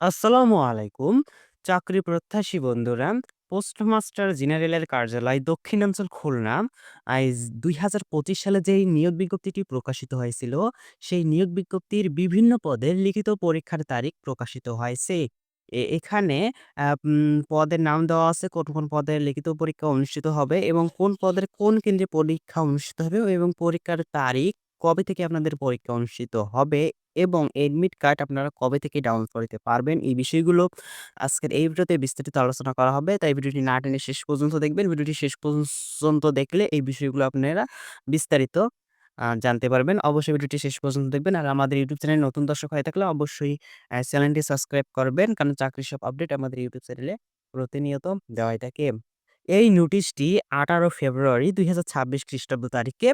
আসসালামু আলাইকুম। চাকরি প্রত্যাশী বন্ধুরা, পোস্টমাস্টার জেনারেলের কার্যালয় দক্ষিণাঞ্চল খুলনা আইজ ২০২৫ সালে যেই নিয়োগ বিজ্ঞপ্তিটি প্রকাশিত হয়েছিল, সেই নিয়োগ বিজ্ঞপ্তির বিভিন্ন পদের লিখিত পরীক্ষার তারিখ প্রকাশিত হয়েছে। এখানে পদের নাম দেওয়া আছে, কোন, কোন পদের লিখিত পরীক্ষা অনুষ্ঠিত হবে এবং কোন পদের কোন কেন্দ্রে পরীক্ষা অনুষ্ঠিত হবে এবং পরীক্ষার তারিখ কবে থেকে আপনাদের পরীক্ষা অনুষ্ঠিত হবে এবং এডমিট কার্ড আপনারা কবে থেকে ডাউনলোড করতে পারবেন। এই বিষয়গুলো আজকের এই ভিডিওতে বিস্তারিত আলোচনা করা হবে। তাই ভিডিওটি না টেনে শেষ পর্যন্ত দেখবেন। ভিডিওটি শেষ পর্যন্ত দেখলে এই বিষয়গুলো আপনারা বিস্তারিত জানতে পারবেন। অবশ্যই ভিডিওটি শেষ পর্যন্ত দেখবেন। আর আমাদের ইউটিউব চ্যানেলে নতুন দর্শক হয়ে থাকলে অবশ্যই চ্যানেলটি সাবস্ক্রাইব করবেন। কারণ চাকরির সব আপডেট আমাদের ইউটিউব চ্যানেলে প্রতিনিয়ত দেওয়া হয়ে থাকে। এই নোটিশটি ১৮ ফেব্রুয়ারি ২০২৬ খ্রিস্টাব্দ তারিখে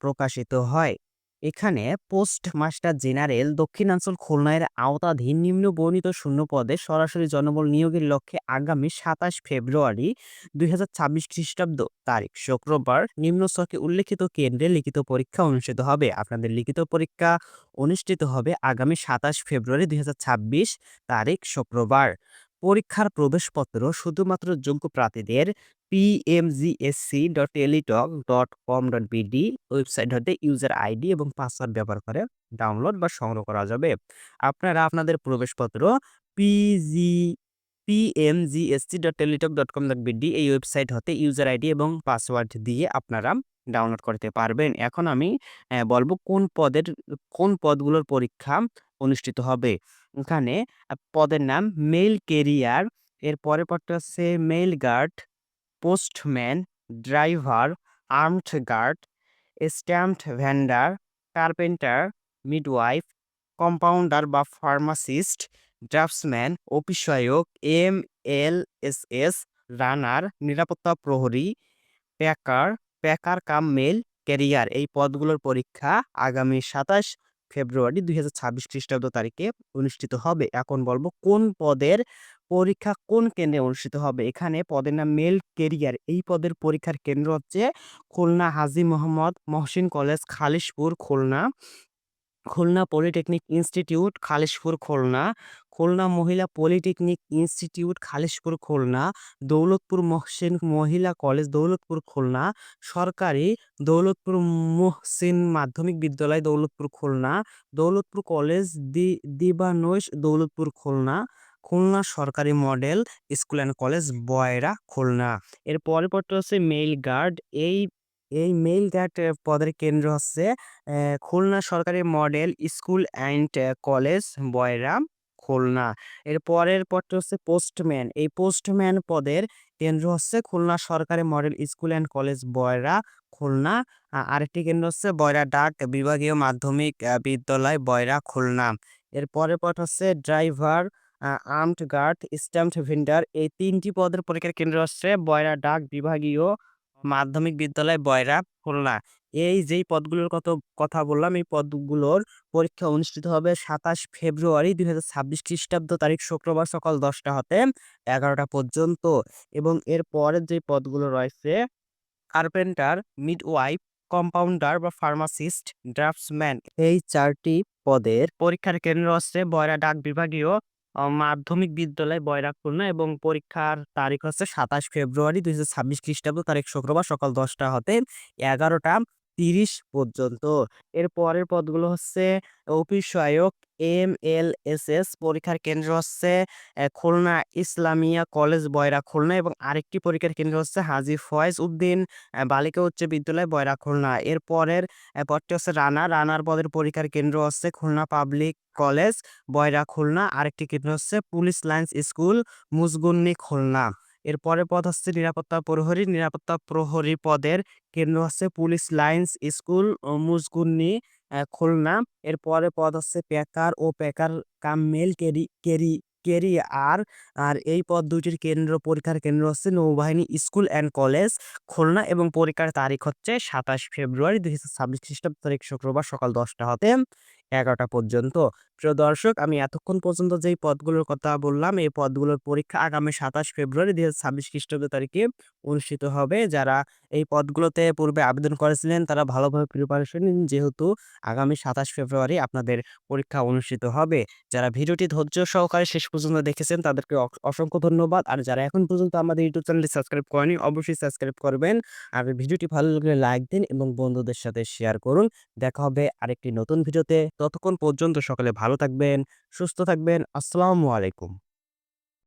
প্রকাশিত হয়। এখানে পোস্ট মাস্টার জেনারেল দক্ষিণাঞ্চল খুলনায়ের আওতাধীন নিম্ন বর্ণিত শূন্য পদে সরাসরি জনবল নিয়োগের লক্ষ্যে আগামী ২৭ ফেব্রুয়ারি ২০২৬ খ্রিস্টাব্দ তারিখ শুক্রবার নিম্ন ছকে উল্লেখিত কেন্দ্রে লিখিত পরীক্ষা অনুষ্ঠিত হবে। আপনাদের লিখিত পরীক্ষা অনুষ্ঠিত হবে আগামী ২৭ ফেব্রুয়ারি ২০২৬ তারিখ, শুক্রবার। পরীক্ষার প্রবেশপত্র শুধুমাত্র যোগ্য প্রার্থীদের PMGSC dot Teletalk dot com dot BD website হতে ইউজার আইডি এবং পাসওয়ার্ড ব্যবহার করে ডাউনলোড বা সংগ্রহ করা যাবে। আপনারা আপনাদের প্রবেশপত্র PG PMGSC dot Teletalk dot com dot BD এই ওয়েবসাইট হতে ইউজার আইডি এবং পাসওয়ার্ড দিয়ে আপনারা ডাউনলোড করতে পারবেন। এখন আমি বলব কোন পদের, কোন পদগুলোর পরীক্ষা অনুষ্ঠিত হবে। ওখানে পদের নাম মেল কেরিয়ার এর পরের পদটা হচ্ছে mail guard, postman, driver, armed guard, stamped vendor, carpenter, midwife, compounder বা ফার্মাসিস্ট, ড্রাফটসম্যান, অফিস সহায়ক, এস রানার, নিরাপত্তা প্রহরী, packer, packer cum mail carrier এই পদগুলোর পরীক্ষা আগামী ২৭ ফেব্রুয়ারি ২০২৬ খ্রিস্টাব্দ তারিখে অনুষ্ঠিত হবে। এখন বলব কোন পদের পরীক্ষা কোন কেন্দ্রে অনুষ্ঠিত হবে। এখানে পদের নাম মেল কেরিয়ার এই পদের পরীক্ষার কেন্দ্র হচ্ছে Khulna Haji Mohammad Mohsin college Khalishpur Khulna, Khulna polytechnic institute Khalishpur Khulna, Khulna মহিলা পলিটেকনিক ইনস্টিটিউট খালিশপুর খুলনা, দৌলতপুর মহসিন মহিলা কলেজ দৌলতপুর খুলনা, সরকারি দৌলতপুর মুহসিন মাধ্যমিক বিদ্যালয় দৌলতপুর খুলনা, দৌলতপুর কলেজ দি দিবানৈশ দৌলতপুর খুলনা, খুলনা সরকারি model school and college Boyra Khulna. এর পদটা হচ্ছে মেইল গার্ড এই এই মেইল গার্ড পদের কেন্দ্র হচ্ছে খুলনা সরকারি model school and college Boyra Khulna. এর পরের পদটা হচ্ছে পোস্টম্যান এই পোস্টম্যান পদের কেন্দ্র হচ্ছে খুলনা সরকারি model school and college Boyra Khulna. আরেকটি কেন্দ্র হচ্ছে বয়রা ডাক বিভাগীয় মাধ্যমিক বিদ্যালয় বয়রা খুলনা। এর পরের পদ হচ্ছে driver, armed guard, stamped vendor এই তিনটি পদের পরীক্ষার কেন্দ্র হচ্ছে বয়রা ডাক বিভাগীয় মাধ্যমিক বিদ্যালয় বয়রা খুলনা। এই যেই পদগুলোর কত কথা বললাম এই পদগুলোর পরীক্ষা অনুষ্ঠিত হবে ২৭ ফেব্রুয়ারি ২০২৬ খ্রিস্টাব্দ তারিখ শুক্রবার সকাল দশটা হতে এগারোটা পর্যন্ত। এবং এর পরের যে পদগুলো রয়েছে কার্পেন্টার, মিডওয়াইফ, কম্পাউন্ডার বা ফার্মাসিস্ট, ড্রাফটসম্যান এই চারটি পদের পরীক্ষার কেন্দ্র হচ্ছে বয়রা ডাক বিভাগীয় মাধ্যমিক বিদ্যালয় বয়রা খুলনা। এবং পরীক্ষার তারিখ হচ্ছে ২৭ ফেব্রুয়ারি ২০২৬ খ্রিস্টাব্দ তারিখ শুক্রবার সকাল দশটা হতে ১১ ৩০ পর্যন্ত। এর পরের পদগুলো হচ্ছে অফিস সহায়ক, এম এল এস এস পরীক্ষার কেন্দ্র হচ্ছে খুলনা ইসলামিয়া কলেজ বয়রা খুলনা এবং আরেকটি পরীক্ষার কেন্দ্র হচ্ছে হাজি ফয়েজ উদ্দিন বালিকা উচ্চ বিদ্যালয় বয়রা খুলনা। এর পরের পদটি হচ্ছে রানা রানার পদের পরীক্ষার কেন্দ্র হচ্ছে খুলনা পাবলিক কলেজ বয়রা খুলনা। আরেকটি কেন্দ্র হচ্ছে police lines school Mujgunni Khulna. এর পরের পদ হচ্ছে নিরাপত্তা প্রহরী, নিরাপত্তা প্রহরী পদের কেন্দ্র হচ্ছে police lines school Mujgunni Khulna. এর পরের পদ হচ্ছে প্যাকার ও packer cum mail carry carry carrier আর এই পদ দুটির কেন্দ্র পরীক্ষার কেন্দ্র হচ্ছে নৌবাহিনী স্কুল অ্যান্ড কলেজ খুলনা এবং পরীক্ষার তারিখ হচ্ছে ২৭ ফেব্রুয়ারি ২০২৬ খ্রিস্টাব্দ তারিখ শুক্রবার সকাল ১০ টা হতে। এগারোটা পর্যন্ত। প্রিয় দর্শক, আমি এতক্ষণ পর্যন্ত যেই পদগুলোর কথা বললাম, এই পদগুলোর পরীক্ষা আগামী সাতাশ ফেব্রুয়ারি দুই হাজার ছাব্বিশ খ্রিস্টাব্দ তারিখে অনুষ্ঠিত হবে। যারা এই পদগুলোতে পূর্বে আবেদন করেছিলেন, তারা ভালোভাবে প্রিপারেশন নিন। যেহেতু আগামী সাতাশ ফেব্রুয়ারি আপনাদের পরীক্ষা অনুষ্ঠিত হবে। যারা ভিডিওটি ধৈর্য সহকারে শেষ পর্যন্ত দেখেছেন, তাদেরকে অসংখ্য ধন্যবাদ। আর যারা এখন পর্যন্ত আমাদের ইউটিউব চ্যানেলটি সাবস্ক্রাইব করেনি, অবশ্যই সাবস্ক্রাইব করবেন। আর ভিডিওটি ভালো লাগলে লাইক দিন এবং বন্ধুদের সাথে শেয়ার করুন। দেখা হবে আরেকটি নতুন ভিডিওতে। ততক্ষণ পর্যন্ত সকলে ভালো থাকবেন সুস্থ থাকবেন। আসসালামু আলাইকুম।